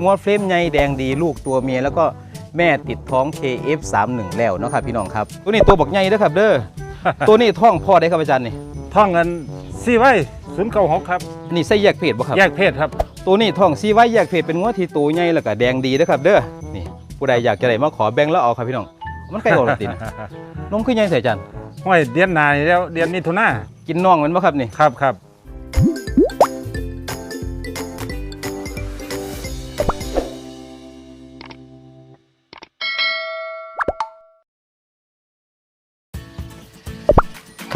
งัวเฟรมใหญ่แดงดีลูกตัวเมียแล้วก็แม่ติดท้อง KF31 แล้วเนาะครับพี่น้องครับ ตัวนี้ตัวบักใหญ่เด้อครับเด้อ ตัวนี้ท้องพ่อได้ครับอาจารย์นี่ท่องเงินสี่ไว้ศูนย์เก้าหกครับ อันนี่ใส่แยกเพศบ่ครับ แยกเพศครับ ตัวนี้ท้องซีไว้แยกเพศเป็นงัวที่ตัวใหญ่แล้วก็แดงดีเด้อครับ เด้อ นี่ ผู้ใดอยากจะได้มาขอแบ่งแล้วเอาครับพี่น้อง มันใกล้ออกแล้วตินะนมคือใหญ่ใส่อาจารย์ห้อยเดือนหนายแล้วเดือนมิถุนากินน่องมันบ่ครับนี่ ครับครับ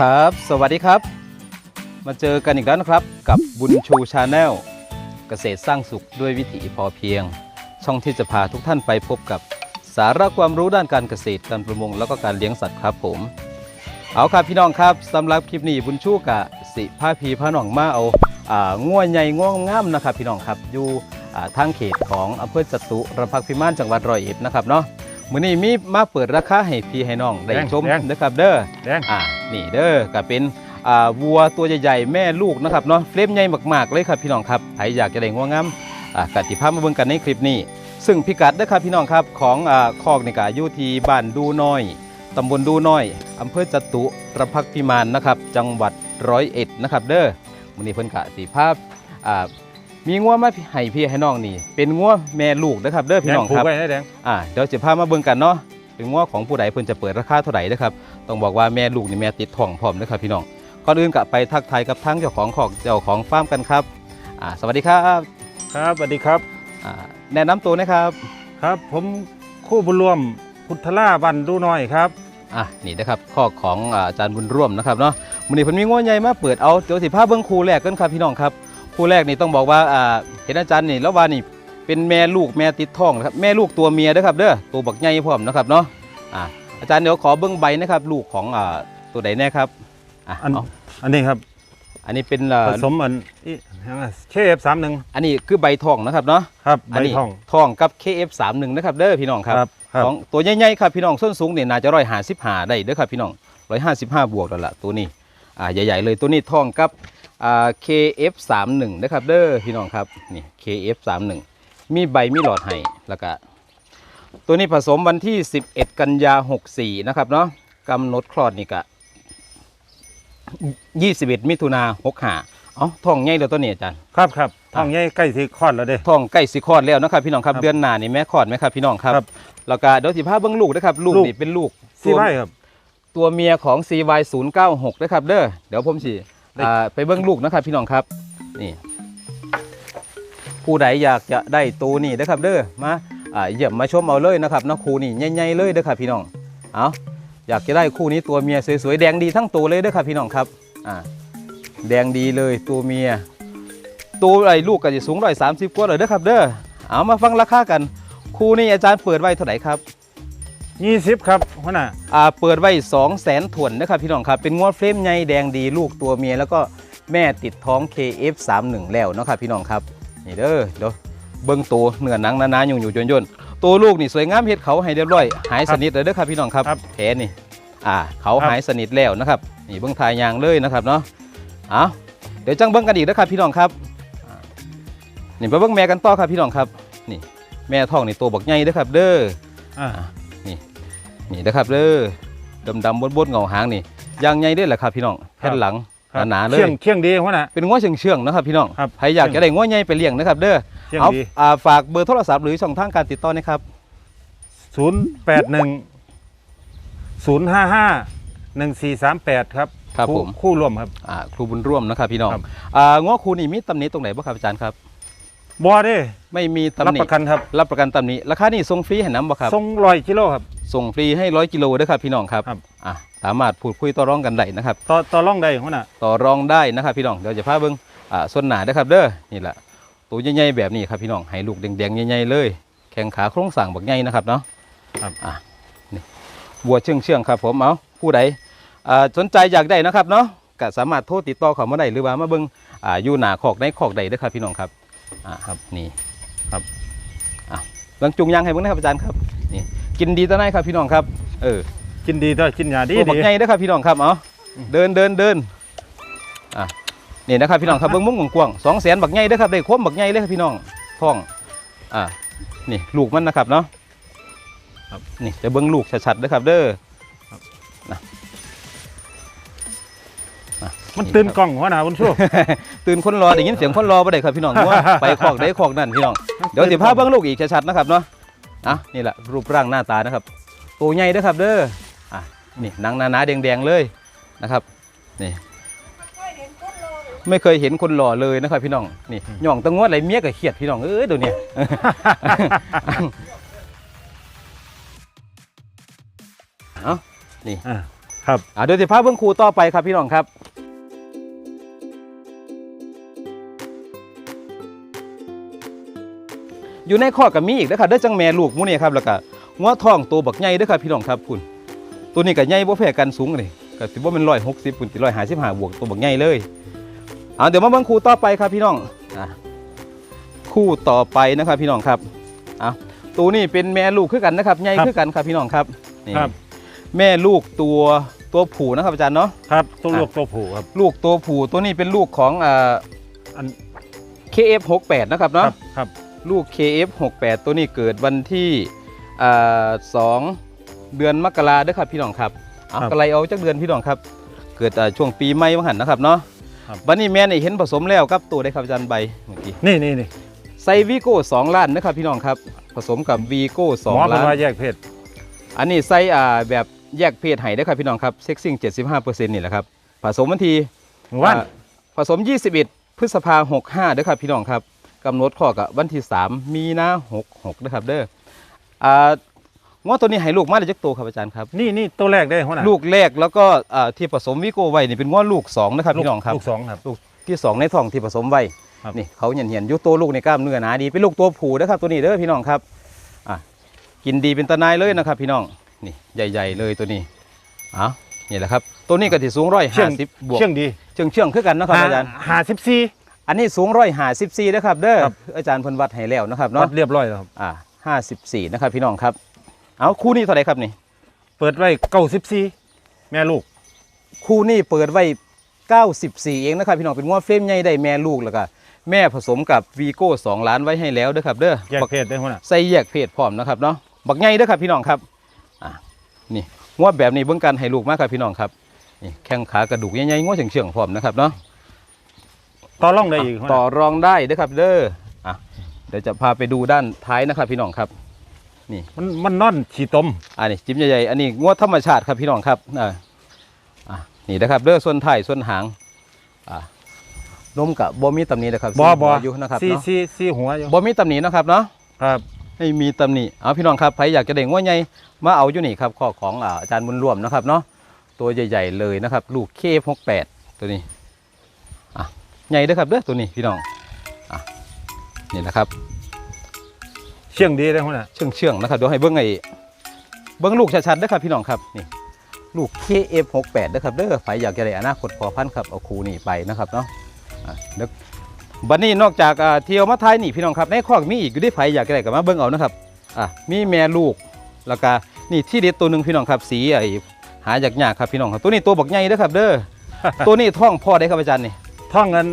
ครับ สวัสดีครับ มาเจอกันอีกแล้วนะครับ กับบุญชูชาแนลเกษตรสร้างสุขด้วยวิถีพอเพียง ช่องที่จะพาทุกท่านไปพบกับสาระความรู้ด้านการเกษตรการประมงแล้วก็การเลี้ยงสัตว์ครับผม เอาครับพี่น้องครับสำหรับคลิปนี้บุญชูกะสิผ้าพีผ้าหนองมาเอาอ่าง่วใหญ่ง่วงามนะครับ พี่น้องครับอยู่อ่าทางเขตของอำเภอจตุรพักษ์พิมานจังหวัดร้อยเอ็ดนะครับเนาะมื้อนี้มีมาเปิดราคาให้พี่ให้น้องได้ชมนะครับเด้อแดง อ่า นี่เด้อก็เป็นอ่าวัวตัวใหญ่ๆแม่ลูกนะครับเนาะเฟรมใหญ่มากๆเลยครับพี่น้องครับใครอยากจะได้งัวงามอ่ากติภาพมาเบิ่งกันในคลิปนี้ ซึ่งพิกัดนะครับพี่น้องครับของอ่าคอกนี่ก็อยู่ที่บ้านดูน้อยตำบลดูน้อยอำเภอจตุรพักษ์พิมานนะครับจังหวัดร้อยเอ็ดนะครับเด้อมื้อนี้เพิ่นกะสิภาพอ่ามีงัวมาให้พี่ให้น้องนี่ เป็นงัวแม่ลูกนะครับเด้อแดพี่งน้องผูคกรับไว้ให้แดงอ่าเดี๋ยวจะพามาเบิ่งกันเนาะ เป็นง้อของผู้ใดเพิ่นจะเปิดราคาเท่าไหร่นะครับต้องบอกว่าแม่ลูกนี่แม่ติดท้องพร้อมนะครับพี่น้องก่อนอื่นก็ไปทักทายกับทั้งเจ้าของของเจ้าของฟาร์มกันครับอ่าสวัสดีครับครับสวัสดีครับอ่าแนะนำตัวนะครับครับ ผมคู่บุญรวมพุทธล่าบันดูน้อยครับอะนี่นะครับข้อของอ่าอาจารย์บุญร่วมนะครับเนาะมื้อนี้เพิ่นมีง้อใหญ่มาเปิดเอาเดี๋ยวสิพาเบิ่งคู่แรกกันครับพี่น้องครับคู่แรกนี่ต้องบอกว่าอ่าเห็นอาจารย์นี่แล้วว่านี่ เป็นแม่ลูกแม่ติดท้องนะครับแม่ลูกตัวเมียเด้อครับเด้อตัวบักใหญ่พร้อมนะครับเนาะอ่าอาจารย์เดี๋ยวขอเบิ่งใบนะครับลูกของอ่าตัวใดแน่ครับอะอันเอาอันนี้ครับอันนี้เป็นเอ่อผสมอันเคเอฟสามหนึ่งอันนี้คือใบทองนะครับเนาะครับอัใบนี้ทอง ทองกับ KF31 นะครับเด้อพี่น้องครับครับครับ ของตัวใหญ่ๆครับพี่น้องส้นสูงเนี่ยน่าจะร้อยห้าสิบห้าได้เด้อครับพี่น้องร้อยห้าสิบห้าบวกแล้วล่ะตัวนี้อ่าใหญ่ๆเลยตัวนี้ทองกับอ่า KF31 นะครับเด้อพี่น้องครับนี่ KF31 มีใบมีหลอดให้แล้วก็ตัวนี้ผสมวันที่ 11 กันยา 64 นะครับเนาะกำหนดคลอดนี่ก็21 มิถุนา65เอ้าทองใหญ่แล้วตัวนี้อาจารย์ครับครับทองใหญ่ใกล้สิคลอดแล้วเด้ท้องใกล้สิคลอดแล้วนะครับพี่น้องครับครับเดือนหน้านี่แม่คลอดไหมครับพี่น้องครับครับแล้วก็เดี๋ยวสิพาเบิ้งลูกนะครับ ลูกลูกนี่เป็นลูกสี่ตัวไว้ครับ ตัวเมียของ CY096 นะครับเด้อเดี๋ยวผมสิได้อ่าไปเบิ้งลูกนะครับพี่น้องครับนี่ ผู้ใดอยากจะได้ตัวนี้นะครับเด้อมาอ่าเยี่ยมมาชมเอาเลยนะครับเนาะคู่นี่ใหญ่ๆเลยเด้อครับพี่น้องเอาอยากจะได้คู่นี้ตัวเมียสวยๆแดงดีทั้งตัวเลยเด้อครับพี่น้องครับอ่าแดงดีเลยตัวเมีย ตัวไอ้ลูกก็จะสูงร้อยสามสิบกว่าเลยเด้อครับเด้อเอามาฟังราคากัน คู่นี้อาจารย์เปิดไว้เท่าไหร่ครับยี่สิบครับหัวหน้าอ่าเปิดไว้2 0 0แสนถ่วนนะครับพี่น้องครับ เป็นงวดเฟรมใหญ่แดงดีลูกตัวเมีย แล้วก็แม่ติดท้อง KF31 แล้วเนาะครับพี่น้องครับ นี่เด้อเดี๋ยวเบิ้งตัวเนื้อหนังหนาๆยุ่งอยู่ย่นๆตัวลูกนี่สวยงามเฮ็ดเขาให้เรียบร้อยหายสนิทเลยเด้อครับพี่น้องครับครับแผลนี่อ่าเขาหายสนิทแล้วนะครับนี่เบิ้งทายยางเลยนะครับเนาะเอาเดี๋ยวจังเบิ้งกันอีกนะครับพี่น้องครับอ่านี่ไปเบิ้งแม่กันต่อครับพี่น้องครับ นี่ แม่ท้องนี่ตัวบักใหญ่เด้อครับ เด้ออ่านี่นะครับเด้อดำดำบนบนๆเงาหางนี่ยางใหญ่เด้อแหละครับพี่น้องแผ่นหลังครับ หนาๆเลเคี่ยยงเคี่ยงดีหัวหน้า เป็นง้อเชื่องเชื่องๆนะครับพี่น้องครับใครอยากจะได้ง้อใหญ่ไปเลี้ยงนะครับ เด้อเคี่ยงเอาดี อ่าฝากเบอร์โทรศัพท์หรือช่องทางการติดต่อนะครับศูนย์แปดหนึ่งศูนย์ห้าห้าหนึ่งสี่สามแปดครับครับคู่ผมคู่ร่วมครับ อ่าครูบุญร่วมนะครับพี่น้องครับ อ่าง้อครูนี่มีตำหนิตรงไหนบ้างครับอาจารย์ครับ บัวเด้ไม่มีรับตำหนิประกันครับรับประกันตำหนิราคานี่ส่งฟรีให้น้ำบ่ครับทรงลอยกิโลครับ ส่งฟรีให้ร้อยกิโลเด้อครับพี่น้องครับครับ อ่าสามารถพูดคุยต่อรองกันได้นะครับ ต่อต่อร่องใดหัวหน้าต่อรองได้นะครับพี่น้องเดี๋ยวจะพาเบิ้งอ่าส้นหนาเด้อครับเด้อนี่แหละตัวใหญ่ๆแบบนี้ครับพี่น้องให้ลูกแดงๆใหญ่ๆเลย แข้งขาโครงสร้างบักใหญ่นะครับเนาะครับอะนี่บัวเชื่องเชื่องๆครับผมเอาผู้ใดอ่าสนใจอยากได้นะครับเนาะก็สามารถโทรติดต่อเขามาได้หรือว่ามาเบิ้งอ่าอยู่หน้าคอกในคอกใดเด้อครับพี่น้องครับ อ่าครับนี่ครับอะลังจุงยางให้เบิ้งนะครับอาจารย์ครับนี่กินดีตะไนครับพี่น้องครับเออกินดีต่อกินยาดีตัวบัดีกใหญ่เด้อครับพี่น้องครับเอาอืมเดินเดินเดินอะนี่นะครับพี่น้องครับเบิ้งมุ้งกว้างๆสองแสนบักใหญ่เด้อครับได้คมบักใหญ่เลยครับพี่น้องท้องอ่านี่ลูกมันนะครับเนาะครับนี่จะเบิ้งลูกชัดๆนะครับเด้อ มันตื่นกล้องหัวหน้าบุญชูตื่นคนรอได้ยินเสียงคนรอบ่ได้ครับพี่น้องว่าไปคอกได้คอกนั่นพี่น้องเดี๋ยวสิพาเบิ้งลูกอีกชัดๆนะครับเนาะอะนี่แหละรูปร่างหน้าตานะครับตัวใหญ่เด้อครับเด้ออะนี่หนังหนาๆแดงๆเลยนะครับนี่ไม่เคยเห็นคนหล่อเลยนะครับพี่น้องนี่หย่องตะงวดอะไรเมียก็เครียดพี่น้องเอ้ยเดี๋ยวนี้เอาอ่าครับอะเดี๋ยวสิพาเบิ้งครูต่อไปครับพี่น้องครับ อยู่ในข้อกับมีอีกนะครับเด้อจังแม่ลูกหมูนี่ครับแล้วก็งัวทองตัวบักใหญ่เด้อครับพี่น้องครับคุณตัวนี้ก็ใหญ่บ่แพ้กันสูงเลยก็สิบ่เป็น160ปุ่นสิ155บวกตัวบักใหญ่เลยเอาเดี๋ยวมาเบิ่งคู่ต่อไปครับพี่น้องอะคู่ต่อไปนะครับพี่น้องครับเอาตัวนี้เป็นแม่ลูกคือกันนะครับใหญ่คือกันครับพี่น้องครับนี่ครับแม่ลูกตัวตัวผู้นะครับอาจารย์เนาะ ครับตัวลูกตัวผู้ครับ ลูกตัวผู้ตัวนี้เป็นลูกของอ่า อัน KF68 นะครับคเนาะรับครับ ลูก KF68 ตัวนี้เกิดวันที่อ่าสองเดือนมกราเด้อครับพี่น้องครับเอาครับกระไรเอาจากเดือนพี่น้องครับ เกิดอ่าช่วงปีใหม่วังหันนะครับเนาะครับวันนี้แม่นี่เห็นผสมแล้วครับตัวได้ครับอาจารย์ใบเมื่อกี้นี่นี่นี่ไซวีโก้สองล้านนะครับพี่น้องครับ ผสมกับวีโก้สหองมอเป็นล้านว่าแยกเพศอันนี้ไซอ่าแบบแยกเพศไห้เด้อครับพี่น้องครับเซ็กซิ่ง75%นี่แหละครับผสมวันที่หมู่บ้านอ่าผสม21พฤษภา65เด้อครับพี่น้องครับ กำหนดข้อกับวันที่ 3 มีนา66นะครับเด้ออ่างวตัวนี้ให้ลูกมาได้จักตัวครับอาจารย์ครับ นี่นี่ตัวแรกได้หัวหน้าลูกแรกแล้วก็อ่าที่ผสมวิโก้ไว้นี่เป็นงวลูก2นะครับพี่น้องครับลูกสองครับ ลูกที่2ในท้องที่ผสมไว้ครับ นี่เขาเหียนเหียนๆอยุตัวลูกในกล้ามเนื้อหนาดีเป็นลูกตัวผู้นะครับตัวนี้เด้อพี่น้องครับอะกินดีเป็นตะนายเลยนะครับ พี่น้องนี่ใหญ่ ๆ เลยตัวนี้เอ้านี่แหละครับตัวนี้ก็ที่สูงร้อยเชื่ห้าองสิบบวกเชื่องดีเชื่องเชื่องๆคือกันนะครับอาจารย์หาสิบสี่ อันนี้สูงร้อยห้าสิบสี่นะครับเด้อครับ อาจารย์เพิ่นวัดให้แล้วนะครับวัเนาะดเรียบร้อยแล้วครับ อ่าห้าสิบสี่นะครับพี่น้องครับ เอาคู่นี้เท่าไหร่ครับนี่ เปิดไว้เก้าสิบสี่แม่ลูก คู่นี้เปิดไว้เก้าสิบสี่เองนะครับพี่น้องเป็นงวดเฟรมใหญ่ได้แม่ลูกแล้วก็แม่ผสมกับวีโก้สองล้านไว้ให้แล้วเด้อครับเด้อแยกบักเพศได้หัวหน้าใส่แยกเพศพร้อมนะครับเนาะบักใหญ่เด้อครับพี่น้องครับอ่านี่งวดแบบนี้เบิ่งกันให้ลูกมากครับพี่น้องครับนี่แข้งขากระดูกใหญ่ๆงวดเฉียงๆพร้อมนะครับเนาะ ต่อร่องได้อีกหัวหต่อน้ารองได้เด้อครับเด้ออะเดี๋ยวจะพาไปดูด้านท้ายนะครับพี่น้องครับมันมันนอนฉี่ตมอันนี้จิ้มใหญ่ๆอันนี้งวดธรรมชาติครับพี่น้องครับอ่าอะนี่นะครับเด้อส่วนท้ายส่วนหางอ่านมกับบ่มีตำหนินะครับบอสีบอหัวอยู่นะครับสี่เนาะสี่สี่หัวอยู่บ่มีตำหนินะครับเนาะครับไม่มีตำหนิเอาพี่น้องครับใครอยากจะได้งวดใหญ่มาเอาอยู่นี่ครับข้อของอ่าอาจารย์บุญรวมนะครับเนาะตัวใหญ่ ๆ เลยนะครับ ลูกเคฟหกแปดตัวนี้อะ ใหญ่เด้อครับเด้อตัวนี้พี่น้องอะนี่นะครับ เชื่องดีได้หัวหน้าเชื่องเชื่องๆนะครับเดี๋ยวให้เบิ้งไอ้เบิ้งลูกชัดๆนะครับพี่น้องครับนี่ลูก KF68 นะครับเด้อใครอยากจะได้อนาคตพอพันธุ์ครับเอาคูนี่ไปนะครับเนาะอะเดี๋ยวบัดนี้นอกจากอ่าเที่ยวมาทายนี่พี่น้องครับในคอกมีอีกอยู่ที่ใครอยากจะได้ก็มาเบิ้งเอานะครับอะมีแม่ลูกแล้วก็นี่ที่เด็ดตัวหนึ่งพี่น้องครับสีไอ้หายากยากๆครับพี่น้องครับตัวนี้ตัวบักใหญ่เด้อครับเด้อ ตัวนี้ท้องพ่อได้ครับอาจารย์นี่ ท่องเงิน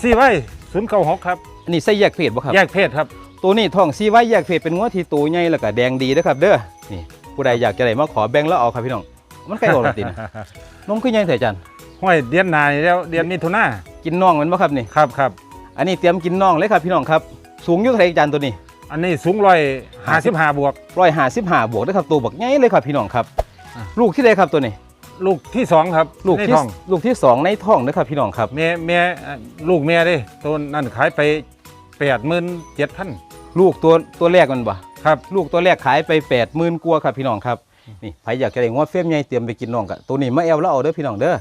สี่ไว้ศูนย์เก้าหกครับ อันนี้ใส่แยกเพศบ่ครับ แยกเพศครับ ตัวนี้ท้องซีไว้แยกเพศเป็นงัวที่ตัวใหญ่แล้วก็แดงดีนะครับ เด้อ นี่ ผู้ใดอยากจะได้มาขอแบ่งแล้วเอาครับพี่น้อง มันใกล้ออกแล้วตินะนมขึ้นยังเถอะจันห้วยเดือนหนานี่แล้วเดือนมิถุนากินน่องมันบ่ครับนี่ ครับครับ อันนี้เตรียมกินน่องเลยครับพี่น้องครับ สูงอยู่เท่าไหร่จันตัวนี้ อันนี้สูงร้อยห้าสิบห้าบวกร้อยห้าสิบห้าบวกนะครับตัวบักใหญ่เลยครับพี่น้องครับอะลูกที่ใดครับตัวนี้ ลูกที่สองครับ ลูกในที่ท้องลูกที่สองในท้องนะครับพี่น้องครับ แม่แม่เอ่อลูกแม่เด้ตัวนั่นขายไปแปดหมื่นเจ็ดพันลูกตัวตัวแรกมันบ่ครับ ลูกตัวแรกขายไปแปดหมื่นกว่าครับพี่น้องครับนี่ใครอยากจะได้งัวเฟ้มใหญ่เตรียมไปกินน่องกะตัวนี้มาแอลแล้วเอาเด้อพี่น้องเด้อ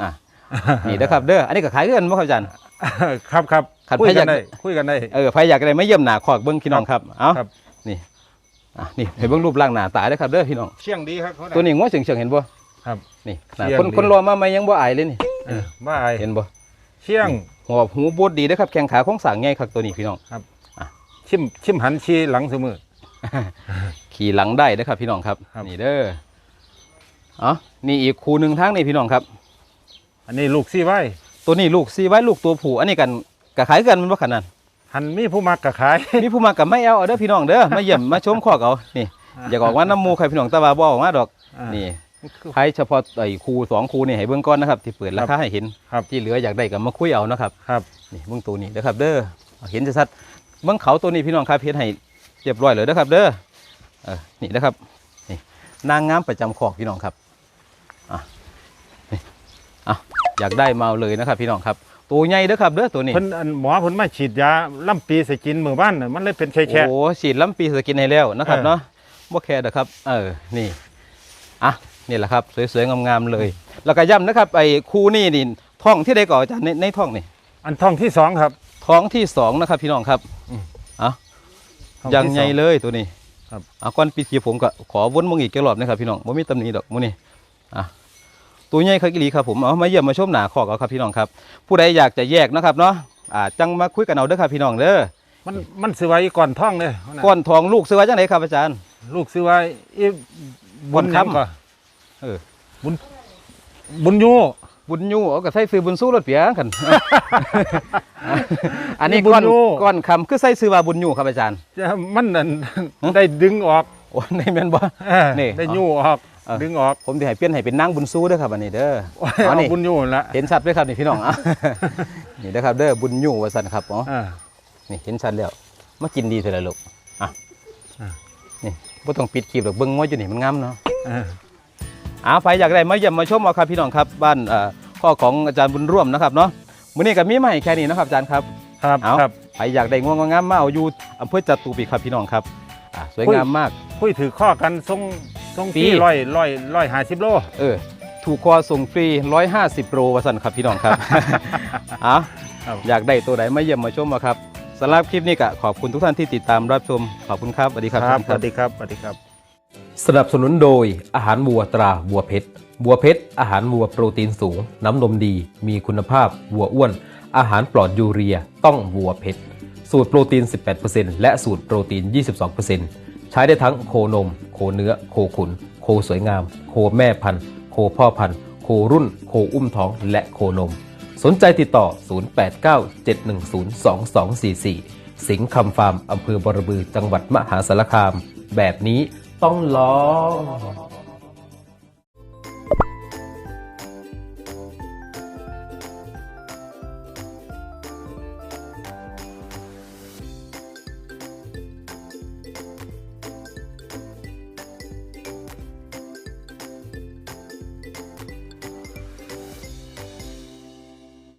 อะนี่นะครับเด้ออันนี้ก็ขายกันบ่ครับอาจารย์ ครับครับขัดคุยพยักักนได้คุยกันได้ เออใครอยากได้มาเยี่ยมหน้าขอกเบิ้งพี่น้องครับเอาครับ นี่อะนี่ให้เบิ้งรูปร่างหน้าตาเด้อครับเด้อพี่น้อง เชี่ยงดีครับตัวนี้งัวเฉียงเฉียงๆเห็นบ่ ครับ นี่หน้าเชี่ยงคนดี คนรอมาไหมยังบ่อายเลยนี่เออว่าไอเห็นบ่เชี่ยง หัวหูบดดีเด้อครับแข้งขาของสร้างใหญ่ครับตัวนี้พี่น้อง ชิมชิมหันชีหลังเสมอ ขี่หลังได้เด้อครับพี่น้องครับครับ นี่เด้อเอ๋อนี่อีกคู่หนึ่งทางนี่พี่น้องครับ อันนี้ลูกซี่ไว้ตัวนี้ลูกซีไว้ลูกตัวผู้อันนี้กันกะขายกันมันบ่ขนาด หันมีผู้มักกะขาย มีผู้มากับไม่เอาเอาเด้อพี่น้องเด้อมาเยี่ยมมาชมข้อเขานี่ อยากออกว่าน้ำหมูใครพี่น้องตะวาบ่ออกมาดอก อ่านี่ ใช้เฉพาะไอ้ครูสองครูนี่ให้เบิ่งก่อนนะครับ ที่เปิดราคาให้เห็นครับที่เหลืออยากได้ก็มาคุยเอานะครับครับนี่เบิ่งตัวนี้เด้อครับ เด้อเอาเห็นชัดๆเบิ่งเขาตัวนี้พี่น้องครับเฮ็ดให้เรียบร้อยเลยเด้อครับ เด้อเออนี่นะครับนี่นางงามประจำคอกพี่น้องครับอะนี่อะอยากได้มาเอาเลยนะครับ พี่น้องครับตัวใหญ่เด้อครับเด้อตัวนี้เพิ่นอันหมอเพิ่นมาฉีดยาล่ำปีใส่กินมือบ้านน่ะมันเลยเป็นแค่แค่โอ้ฉีดล้ำปีสกินให้แล้วนะครับเออเนาะบ่แค่เด้อครับ เออนี่อะ นี่แหละครับสวยๆงามๆเลย แล้วก็ย้ำนะครับไอ้คูนี่นี่ท้องที่ได้ก่อนอาจารย์ในในท้องนี่อันท้องที่สองครับ ท้องที่สองนะครับ พี่น้องครับอืมอะท้องยังที่ไงสอเลยตัวนี้ครับอะก่อนปีเสียผมก็ขอวนมองอีกแกรอบนะครับพี่น้องบ่มีตำหนิดอกมื้อนี้อะตัวใหญ่ครับอีหลีครับผมเอามาเยี่ยมมาชมหนาคอกเอาครับพี่น้องครับ ผู้ใดอยากจะแยกนะครับเนาะอ่าจังมาคุยกันเอาเด้อครับพี่น้องเด้อมันมันสิไว้ก่อนท้องเลยก้อนทองลูกซื้อไว้จังไดครับอาจารย์ ลูกสิไว้อีบุญบุญค้ำค้ำก็ เออ บุญ บุญยูบุญยูเอาก็ใส่ซื้อบุญสู้รถเปียกัน อันนี้บุญก้อนยูก้อนคำคือใส่ซื้อว่าบุญยูครับอาจารย์จะมันนั่นได้ดึงออกโอ้ในแม่นบ่ เออนี่ได้ยูออก เออ ดึงออกผมสิให้เปลี่ยนให้เป็นนางบุญสู้เด้อครับอันนี้เด้อเอาเอานี่บุญยูนั่นละเห็นชัดด้วยครับนี่พี่น้องอะ นี่เด้อครับเด้อบุญยูว่าซั่นครับอ๋อ อ่า นี่เห็นชัดแล้วมากินดีเถอะล่ะลูกอะอะ นี่บ่ต้องปิดคลิปดอกเบิ่งมออยู่นี่มันงามเนาะอ่า อาใครอยากได้มาเยี่ยมมาชมเอาครับพี่น้องครับบ้านเอ่อข้อของอาจารย์บุญร่วมนะครับเนาะมื้อนี้ก็มีมาให้แค่นี้นะครับอาจารย์ครับครับเอาครับใครอยากได้ง่วงงามๆมาเอาอยู่อำเภอจตุปีครับพี่น้องครับอ่าสวยงามมากคุยถือข้อกันทรงทรงฟรีที่ร้อยร้อยร้อยห้าสิบโลเออถูกคอส่งฟรี 150โปรวาสันครับพี่น้องครับเอาครับอยากได้ตัวไหนมาเยี่ยมมาชมมาครับสำหรับคลิปนี้ก็ขอบคุณทุกท่านที่ติดตามรับชมขอบคุณครับสวัสดีครับครับทุกสท่านวัสดีครับสวัสดีครับ สนับสนุนโดยอาหารวัวตราวัวเพชรวัวเพชรอาหารวัวโปรตีนสูง น้ำนมดี มีคุณภาพวัวอ้วน อาหารปลอดยูเรีย ต้องวัวเพชรสูตรโปรตีน 18%และสูตรโปรตีน 22%ใช้ได้ทั้งโคนม โคเนื้อ โคขุน โคสวยงาม โคแม่พันธุ์ โคพ่อพันธุ์ โครุ่น โคอุ้มท้อง และโคนม สนใจติดต่อ 0897102244 สิงห์คำฟาร์มอำเภอบรบือจังหวัดมหาสารคาม แบบนี้ ต้องลอง